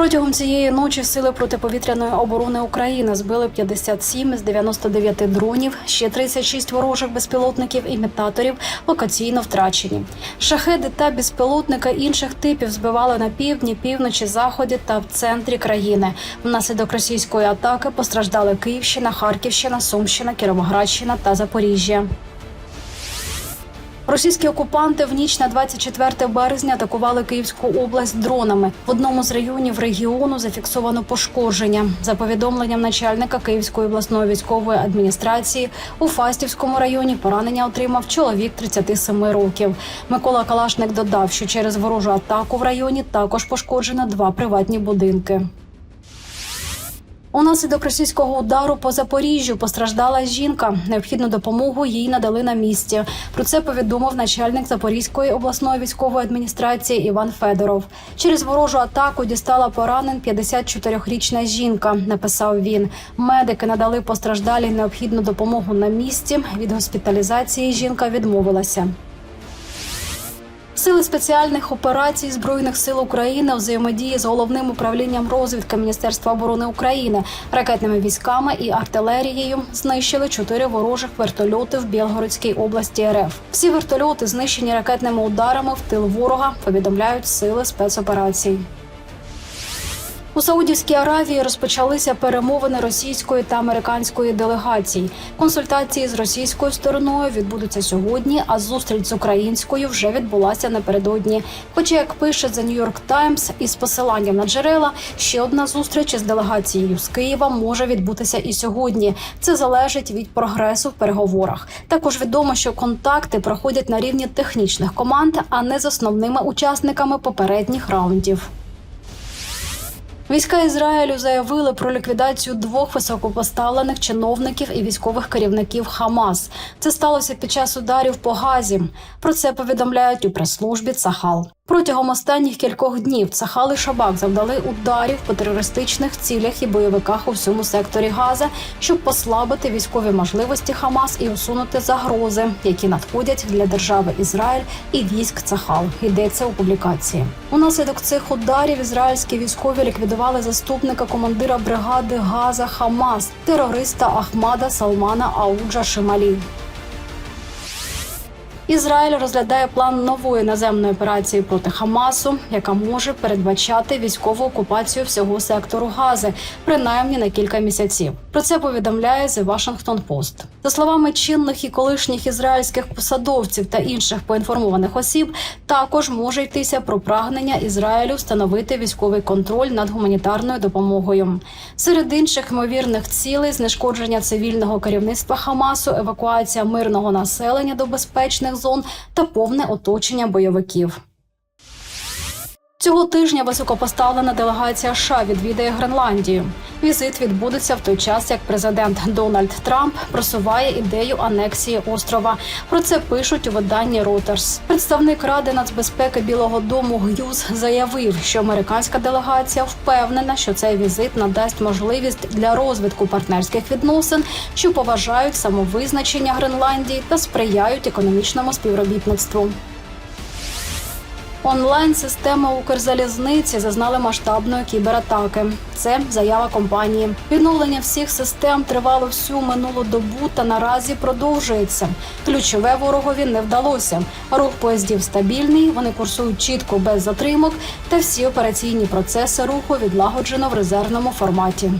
Протягом цієї ночі сили протиповітряної оборони України збили 57 з 99 дронів, ще 36 ворожих безпілотників імітаторів локаційно втрачені. Шахеди та безпілотника інших типів збивали на півдні, півночі, заході та в центрі країни. Внаслідок російської атаки постраждали Київщина, Харківщина, Сумщина, Кіровоградщина та Запоріжжя. Російські окупанти в ніч на 24 березня атакували Київську область дронами. В одному з районів регіону зафіксовано пошкодження. За повідомленням начальника Київської обласної військової адміністрації у Фастівському районі поранення отримав чоловік 37 років. Микола Калашник додав, що через ворожу атаку в районі також пошкоджено два приватні будинки. Унаслідок російського удару по Запоріжжю постраждала жінка. Необхідну допомогу їй надали на місці. Про це повідомив начальник Запорізької обласної військової адміністрації Іван Федоров. Через ворожу атаку дістала поранен 54-річна жінка. Написав він. Медики надали постраждалій необхідну допомогу на місці. Від госпіталізації жінка відмовилася. Сили спеціальних операцій збройних сил України взаємодії з головним управлінням розвідки Міністерства оборони України, ракетними військами і артилерією знищили чотири ворожих вертольоти в Білгородській області РФ. Всі вертольоти знищені ракетними ударами в тил ворога. Повідомляють сили спецоперацій. У Саудівській Аравії розпочалися перемовини російської та американської делегацій. Консультації з російською стороною відбудуться сьогодні, а зустріч з українською вже відбулася напередодні. Хоча, як пише The New York Times, із посиланням на джерела, ще одна зустріч із делегацією з Києва може відбутися і сьогодні. Це залежить від прогресу в переговорах. Також відомо, що контакти проходять на рівні технічних команд, а не з основними учасниками попередніх раундів. Війська Ізраїлю заявили про ліквідацію двох високопоставлених чиновників і військових керівників Хамас. Це сталося під час ударів по Газі. Про це повідомляють у прес-службі Цахал. Протягом останніх кількох днів Цахал і Шабак завдали ударів по терористичних цілях і бойовиках у всьому секторі Газа, щоб послабити військові можливості Хамас і усунути загрози, які надходять для держави Ізраїль і військ Цахал. Йдеться у публікації. Унаслідок цих ударів ізраїльські військові ліквідували заступника командира бригади Газа Хамас, терориста Ахмада Салмана Ауджа Шималі. Ізраїль розглядає план нової наземної операції проти Хамасу, яка може передбачати військову окупацію всього сектору Гази, принаймні на кілька місяців. Про це повідомляє The Washington Post. За словами чинних і колишніх ізраїльських посадовців та інших поінформованих осіб, також може йтися про прагнення Ізраїлю встановити військовий контроль над гуманітарною допомогою. Серед інших ймовірних цілей знешкодження цивільного керівництва Хамасу, евакуація мирного населення до безпечних зон та повне оточення бойовиків. Цього тижня високопоставлена делегація США відвідає Гренландію. Візит відбудеться в той час, як президент Дональд Трамп просуває ідею анексії острова. Про це пишуть у виданні Reuters. Представник ради нацбезпеки Білого Дому Г'юз заявив, що американська делегація впевнена, що цей візит надасть можливість для розвитку партнерських відносин, що поважають самовизначення Гренландії та сприяють економічному співробітництву. Онлайн-системи Укрзалізниці зазнали масштабної кібератаки. Це заява компанії. Відновлення всіх систем тривало всю минулу добу та наразі продовжується. Ключове ворогові не вдалося. Рух поїздів стабільний, вони курсують чітко без затримок, та всі операційні процеси руху відлагоджено в резервному форматі.